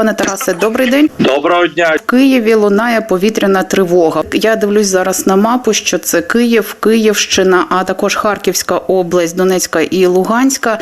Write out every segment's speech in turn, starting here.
пане Тарасе, добрий день. Доброго дня. В Києві лунає повітряна тривога. Я дивлюсь зараз на мапу, що це Київ, Київщина, а також Харківська область, Донецька і Луганська.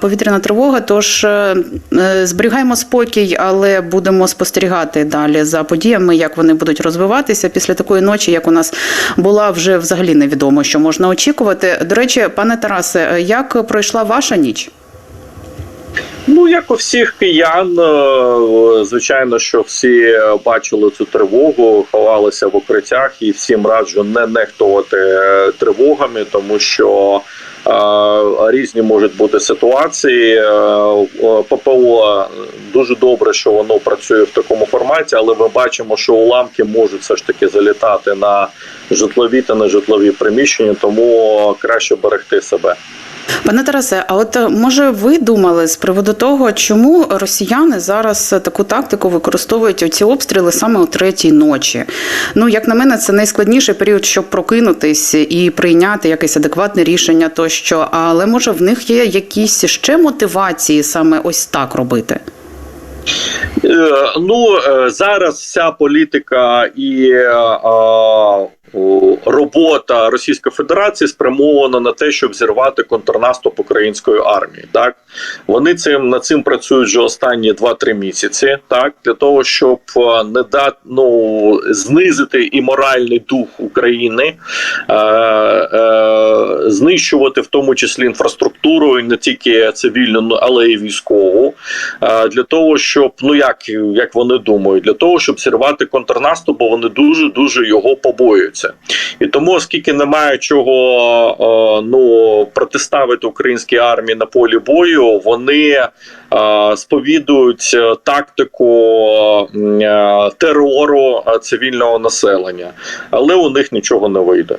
Повітряна тривога. Тож е, е, зберігаємо спокій, але будемо спостерігати далі за подіями, як вони будуть розвиватися після такої ночі, як у нас була вже взагалі невідомо, що можна очікувати. До речі, пане Тарасе, е, як пройшла ваша ніч? Ну як у всіх киян, е, звичайно, що всі е, бачили цю тривогу, ховалися в укриттях, і всім раджу не нехтувати е, тривогами, тому що. Різні можуть бути ситуації. ППО дуже добре, що воно працює в такому форматі, але ми бачимо, що уламки можуть все ж таки залітати на житлові та нежитлові приміщення, тому краще берегти себе. Пане Тарасе, а от е, може ви думали з приводу того, чому росіяни зараз таку тактику використовують оці обстріли саме о третій ночі? Ну як на мене, це найскладніший період, щоб прокинутись і прийняти якесь адекватне рішення, тощо. Але може в них є якісь ще мотивації саме ось так робити? Е, Ну е, зараз вся політика і е, робота Російської Федерації спрямована на те, щоб зірвати контрнаступ української армії. Так вони цим над цим працюють вже останні 2-3 місяці. Так для того, щоб е, не дати ну знизити і моральний дух України, е, е, знищувати в тому числі інфраструктуру, і не тільки цивільну, ну, але й військову. Е, для того, щоб ну як, як вони думають, для того, щоб зірвати контрнаступ, бо вони дуже дуже його побоюються. І тому, оскільки немає чого е, ну протиставити українській армії на полі бою, вони е, сповідують е, тактику терору цивільного населення, але у них нічого не вийде.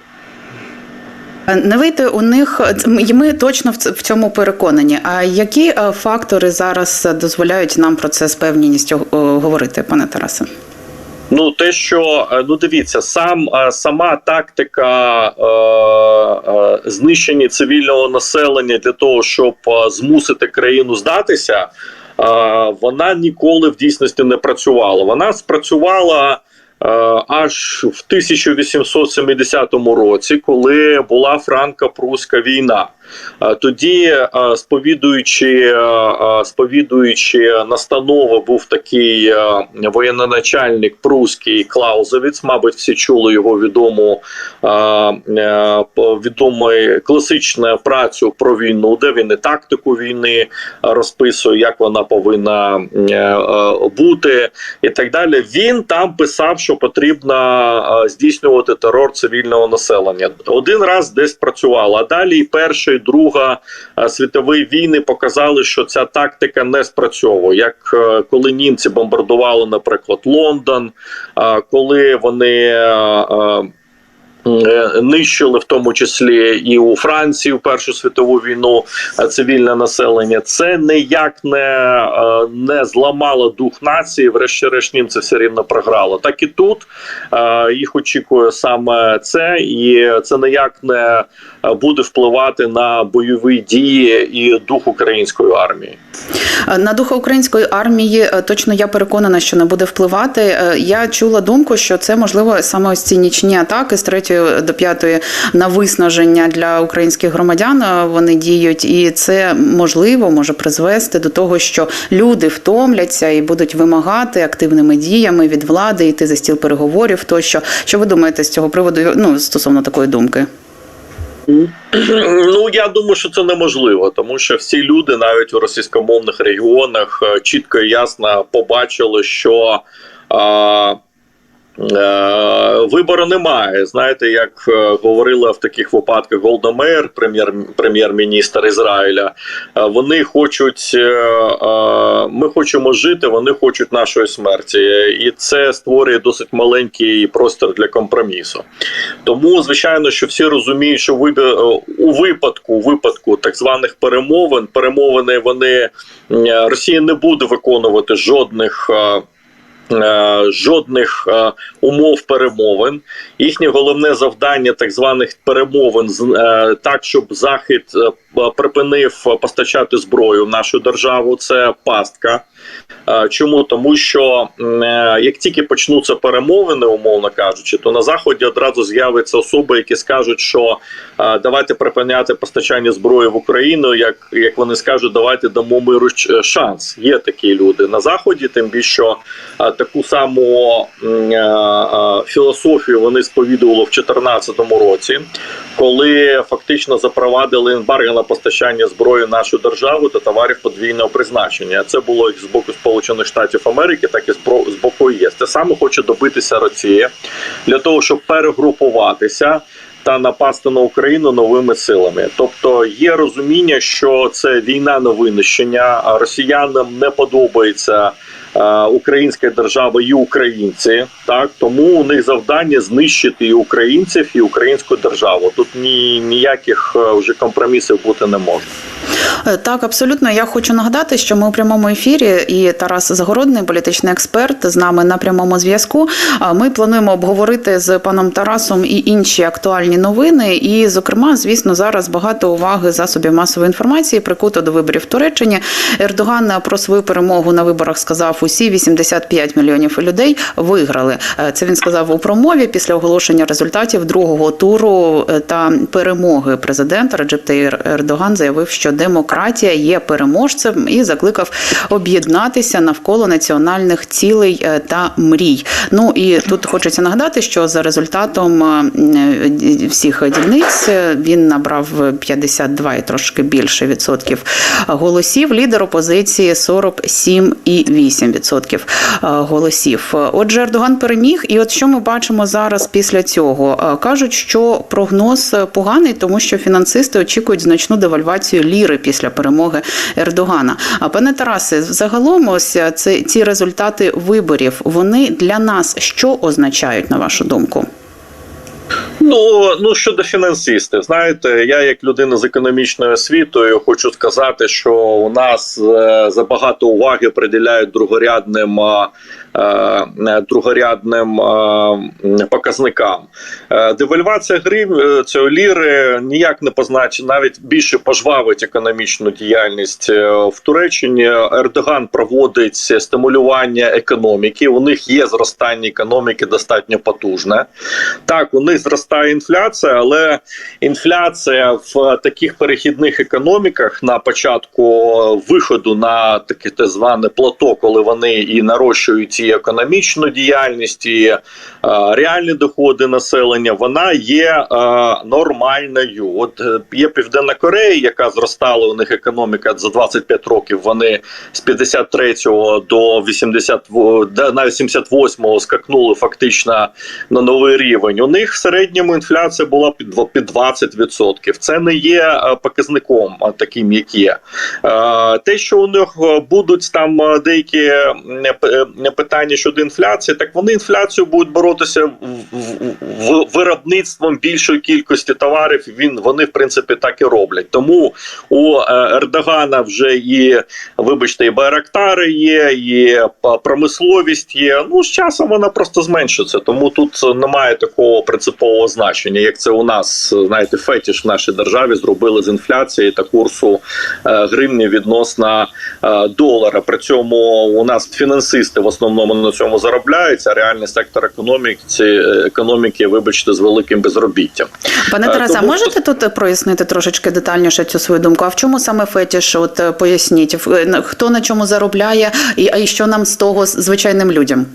Не вийти у них і ми точно в цьому переконані. А які фактори зараз дозволяють нам про це з певністю говорити, пане Тарасе? Ну, те, що е, ну дивіться, сам е, сама тактика е, е, знищення цивільного населення для того, щоб е, змусити країну здатися, е, вона ніколи в дійсності не працювала. Вона спрацювала. Е, Аж в 1870 році, коли була франко-пруська війна, Е, тоді е, сповідуючи, сповідуючи настанови, був такий воєнноначальник прусський Клаузевіц. Мабуть, всі чули його відому відому класичну працю про війну, де він і тактику війни розписує, як вона повинна бути, і так далі. Він там писав, що потрібно е, здійснювати терор цивільного населення. Один раз десь працювало, а далі перша, і друга е, світові війни показали, що ця тактика не спрацьовує. Як е, коли німці бомбардували, наприклад, Лондон, коли вони. Е, Нищили в тому числі і у Франції в Першу світову війну е, цивільне населення. Це ніяк не, е, не зламало дух нації. Врешті-решт німці все рівно програли. Так і тут їх очікує саме це, і це ніяк не буде впливати на бойові дії і дух української армії. На духа української армії точно я переконана, що не буде впливати. Я чула думку, що це можливо саме ось ці нічні атаки з 3 до 5 на виснаження для українських громадян. е, Вони діють, і це можливо може призвести до того, що люди втомляться і будуть вимагати активними діями від влади йти за стіл переговорів. Тощо, що ви думаєте з цього приводу? Ну стосовно такої думки? Ну я думаю, що це неможливо, тому що всі люди, навіть у російськомовних регіонах, е, чітко і ясно побачили, що. Е, Вибору немає. Знаєте, як е, говорила в таких випадках Голда Меєр, прем'єр прем'єр-міністр Ізраїля. е, Вони хочуть, е, е, ми хочемо жити, вони хочуть нашої смерті, і це створює досить маленький простір для компромісу. Тому, звичайно, що всі розуміють, що е, у випадку, у випадку так званих перемовин, перемовини вони е, Росія не буде виконувати жодних. Е, Жодних е, умов перемовин. Їхнє головне завдання так званих перемовин е, так, щоб Захід е, припинив постачати зброю в нашу державу. Це пастка. Чому тому, що е, як тільки почнуться перемовини, умовно кажучи, то на заході одразу з'являться особи, які скажуть, що давайте припиняти постачання зброї в Україну. Як як вони скажуть, давайте дамо миру шанс. Є такі люди на заході, тим більше таку саму е, е, філософію вони сповідували в 2014 році, коли фактично запровадили ембарго на постачання зброї в нашу державу та товарів подвійного призначення. Це було як з боку Сполучених Штатів Америки, так і з боку ЄС. Те саме хоче добитися Росія для того, щоб перегрупуватися. Та напасти на Україну новими силами, тобто є розуміння, що це війна на винищення. Росіянам не подобається українська держава і українці. Так тому у них завдання знищити і українців, і українську державу. Тут ні ніяких е, вже компромісів бути не може. Е, Так, абсолютно. Я хочу нагадати, що ми у прямому ефірі, і Тарас Загородний, політичний експерт, з нами на прямому зв'язку. Ми плануємо обговорити з паном Тарасом і інші актуальні новини. І, зокрема, звісно, зараз багато уваги засобів масової інформації прикуто до виборів в Туреччині. Ердоган про свою перемогу на виборах сказав: усі 85 мільйонів людей виграли. Е, Це він сказав у промові після оголошення результатів другого туру е, та перемоги президента Реджеп Таyyip Ердоган заявив, що демократія є переможцем і закликав об'єднатися навколо національних цілей е, та мрій. Ну і тут хочеться нагадати, що за результатом е, всіх дільниць е, він набрав 52 і трошки більше відсотків голосів. Лідер опозиції 47,8 відсотків е, голосів. Отже, Ердоган переміг, і от що ми бачимо зараз після цього? Кажуть, що прогноз поганий, тому що фінансисти очікують значну девальвацію ліри після перемоги Ердогана. А пане Тарасе, загалом ось це ці результати виборів. Вони для нас що означають на вашу думку? Ну ну щодо фінансистів, знаєте, я як людина з економічною освітою хочу сказати, що у нас е, забагато уваги приділяють другорядним. Е, е, Другорядним е, показникам девальвація грив е, цього ліри ніяк не позначить, навіть більше пожвавить економічну діяльність в Туреччині. Ердоган проводить стимулювання економіки. У них є зростання економіки достатньо потужне. Так, у них зростає інфляція, але інфляція в таких перехідних економіках на початку виходу на таке зване плато, коли вони і нарощують економічну діяльність, і е, реальні доходи населення, вона є е, нормальною. От е, є Південна Корея, яка зростала у них економіка за 25 років. Вони з 53-го до 80, на 88-го скакнули фактично на новий рівень. У них в середньому інфляція була під 20%. Це не є показником таким, як є. Те, що у них будуть там деякі п- е, питання щодо інфляції, так вони інфляцію будуть боротися в- виробництвом більшої кількості товарів. Він вони в принципі так і роблять. Тому у е, Ердогана вже і вибачте, і байрактари є, і е, промисловість є. Ну з часом вона просто зменшиться. Тому тут немає такого принципового значення, як це у нас знаєте, фетіш в нашій державі зробили з інфляції та курсу е, гривні відносно долара. При цьому у нас фінансисти в основному на цьому заробляються. а реальний сектор економіки економіки, вибачте, з великим безробіттям. Пане Тараса, тому можете тут прояснити трошечки детальніше цю свою думку? А в чому саме фетіш? От е, поясніть, е, хто на чому заробляє, і, що нам з того звичайним людям?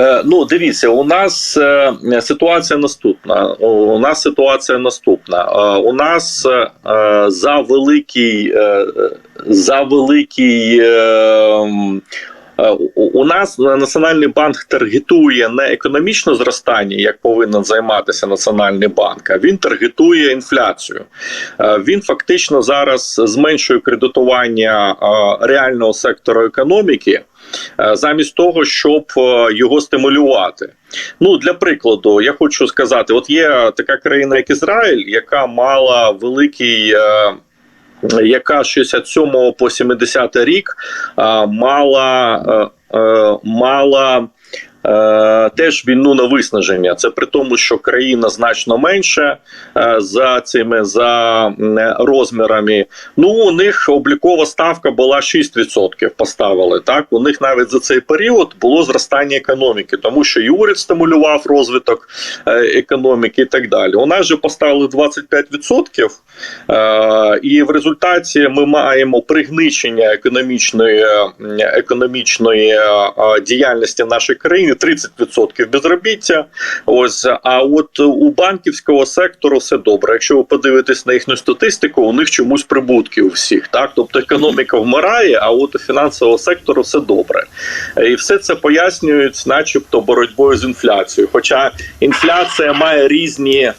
Е, Ну, дивіться, у нас е, ситуація наступна. У нас ситуація наступна. Е, У нас за великий за великий. Е, у- нас Національний банк таргетує не економічне зростання, як повинен займатися Національний банк, а він таргетує інфляцію. Е, Він фактично зараз зменшує кредитування е, реального сектору економіки. Замість того, щоб його стимулювати. Ну для прикладу, я хочу сказати: от є така країна, як Ізраїль, яка мала великий. Яка з 67 по 70 рік мала, е, е, мала теж війну на виснаження. Це при тому, що країна значно менше е, за цими за розмірами. Ну у них облікова ставка була 6% Поставили так. У них навіть за цей період було зростання економіки, тому що і уряд стимулював розвиток е, економіки і так далі. У нас же поставили 25%, е, і в результаті ми маємо пригничення економічної економічної е, е, діяльності нашої країни 30% безробіття. Ось а от у банківського сектору все добре. Якщо ви подивитесь на їхню статистику, у них чомусь прибутки у всіх. Так, тобто економіка вмирає, а от у фінансового сектору все добре. І все це пояснюють, начебто, боротьбою з інфляцією. Хоча інфляція має різні.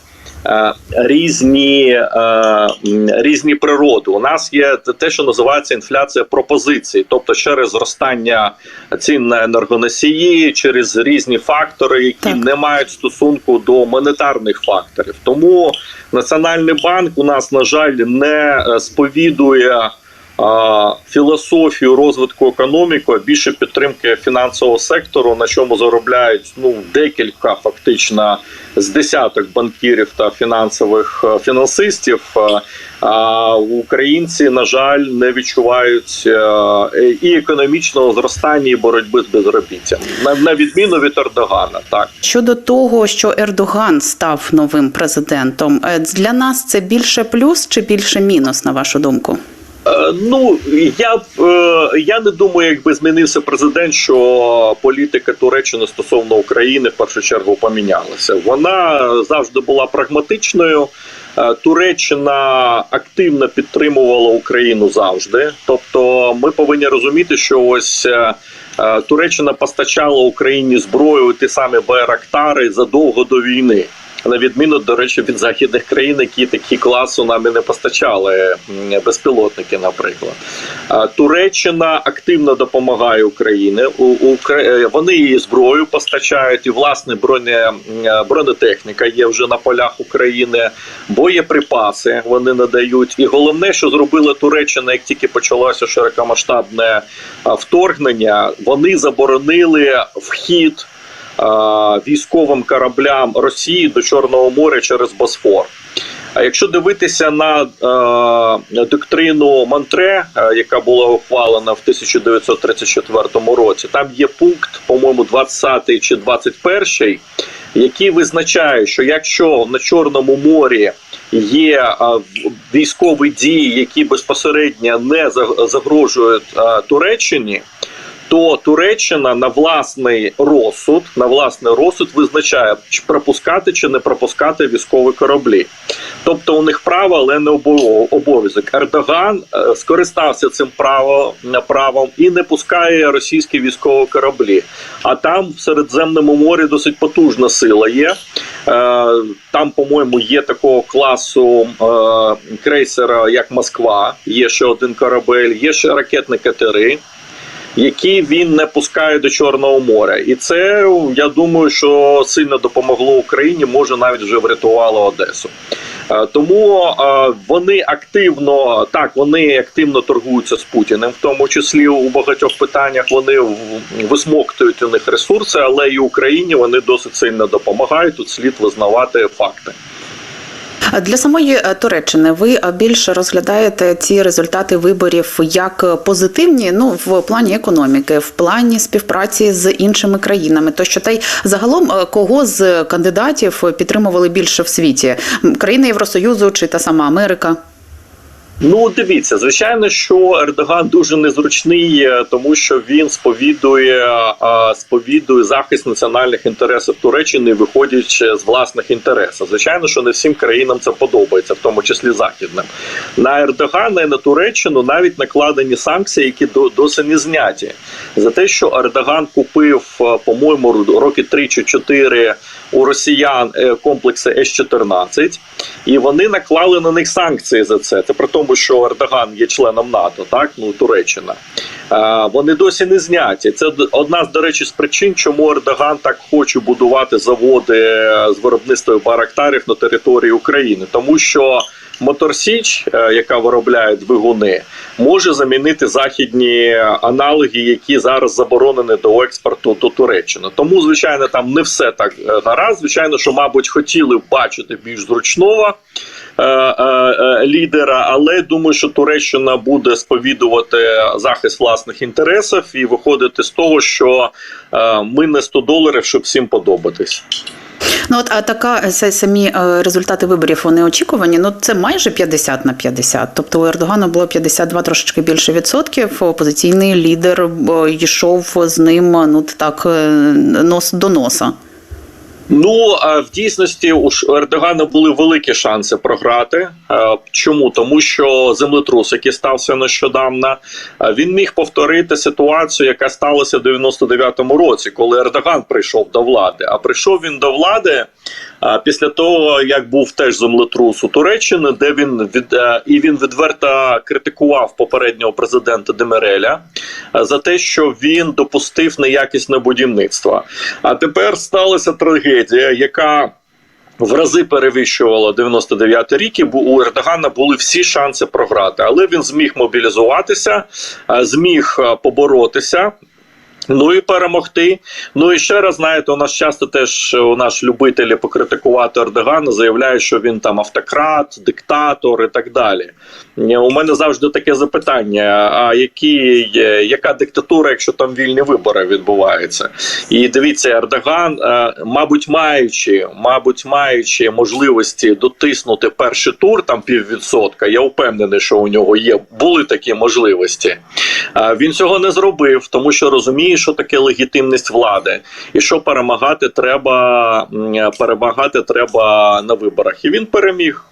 Е, Різні е, різні природи. У нас є те, що називається інфляція пропозицій, тобто через зростання цін на енергоносії, через різні фактори, які Так. не мають стосунку до монетарних факторів. Тому Національний банк у нас, на жаль, не е, сповідує. Філософію розвитку економіки, більше підтримки фінансового сектору, на чому заробляють ну декілька фактично з десяток банкірів та фінансових е, фінансистів. Е, А українці, на жаль, не відчувають е, і економічного зростання, і боротьби з безробіттям, на, відміну від Ердогана. Так. Щодо того, що Ердоган став новим президентом, для нас це більше плюс чи більше мінус, на вашу думку? Е, Ну я б е, я не думаю, якби змінився президент, що політика Туреччини стосовно України в першу чергу помінялася. Вона завжди була прагматичною. Е, Туреччина активно підтримувала Україну завжди. Тобто, ми повинні розуміти, що ось. Туреччина постачала Україні зброю, ті самі Байрактари задовго до війни. На відміну, до речі, від західних країн, які такі класу нам і не постачали безпілотники, наприклад. Туреччина активно допомагає Україні. Е, вони її зброю постачають, і власне броне, бронетехніка є вже на полях України, боєприпаси вони надають. І головне, що зробила Туреччина, як тільки почалося широкомасштабне вторгнення, вони заборонили вхід е, військовим кораблям Росії до Чорного моря через Босфор. А якщо дивитися на е, доктрину Монтре, яка була ухвалена в 1934 році, там є пункт, по-моєму, 20 чи 21, який визначає, що якщо на Чорному морі є е, військові дії, які безпосередньо не за- загрожують е, Туреччині, то Туреччина на власний розсуд на власний розсуд визначає, чи пропускати чи не пропускати військові кораблі. Тобто у них право, але не обов'язок. Ердоган е, скористався цим правом, правом і не пускає російські військові кораблі. А там в Середземному морі досить потужна сила є. Е, Там, по-моєму, є такого класу е, крейсера, як Москва. Є ще один корабель, є ще ракетні катери які він не пускає до Чорного моря, і це я думаю, що сильно допомогло Україні. Може навіть вже врятувало Одесу. Е, Тому е, вони активно так вони активно торгуються з Путіним, в тому числі у багатьох питаннях вони висмоктують у них ресурси, але і Україні вони досить сильно допомагають. Тут слід визнавати факти. Для самої е, Туреччини ви е, більше розглядаєте ці результати виборів як е, позитивні, ну в плані економіки, в плані співпраці з іншими країнами. То що та й загалом кого з кандидатів підтримували більше в світі? Країни Євросоюзу чи та сама Америка? Ну, дивіться, звичайно, що Ердоган дуже незручний, е, тому що він сповідує е, сповідує захист національних інтересів Туреччини, виходячи з власних інтересів. Звичайно, що не всім країнам це подобається, в тому числі західним. На Ердогана і на Туреччину навіть накладені санкції, які досі не зняті за те, що Ердоган купив, е, по-моєму, роки 3 чи 4 у росіян комплекси С-14, і вони наклали на них санкції за це. Це при тому, що Ердоган є членом НАТО, так ну Туреччина. Вони досі не зняті. Це одна з до речі з причин, чому Ердоган так хоче будувати заводи е, з виробництва барактарів на території України, тому що. Моторсіч, е, яка виробляє двигуни, може замінити західні аналоги, які зараз заборонені до експорту до Туреччини. Тому, звичайно, там не все так е, нараз. Звичайно, що, мабуть, хотіли бачити більш зручного лідера, але думаю, що Туреччина буде сповідувати захист власних інтересів і виходити з того, що е, ми не 100 доларів, щоб всім подобатись. Ну от а така самі е, результати виборів вони очікувані. Ну це майже 50 на 50. Тобто у Ердогана було 52 трошечки більше відсотків. Опозиційний лідер е, йшов з ним ну так е, нос до носа. Ну в дійсності у Ердогана були великі шанси програти. Е, Чому? Тому що землетрус, який стався нещодавно, е, він міг повторити ситуацію, яка сталася в 99-му році, коли Ердоган прийшов до влади. А прийшов він до влади е, після того, як був теж землетрус у Туреччині, де він від е, і він відверто критикував попереднього президента Демиреля е, за те, що він допустив неякісне будівництво. А тепер сталася трагедія, яка в рази перевищувала 99 рік, і у Ердогана були всі шанси програти, але він зміг мобілізуватися, е, зміг поборотися. Ну і перемогти. Ну і ще раз знаєте, у нас часто теж е, у нас любителі покритикувати Ердогана заявляють, що він там автократ, диктатор і так далі. Е, У мене завжди таке запитання: а які, яка диктатура, якщо там вільні вибори відбуваються? І дивіться, Ердоган, е, мабуть, маючи, мабуть, маючи можливості дотиснути перший тур, там піввідсотка, я впевнений, що у нього є були такі можливості. Е, Він цього не зробив, тому що розуміє, що таке легітимність влади, і що перемагати треба перемагати треба на виборах. І він переміг.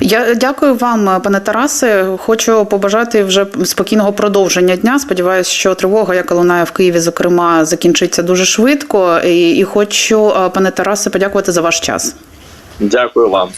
Я дякую вам, пане Тарасе. Хочу побажати вже спокійного продовження дня. Сподіваюся, що тривога, яка лунає в Києві, зокрема, закінчиться дуже швидко. І, і хочу, е, пане Тарасе, подякувати за ваш час. Дякую вам.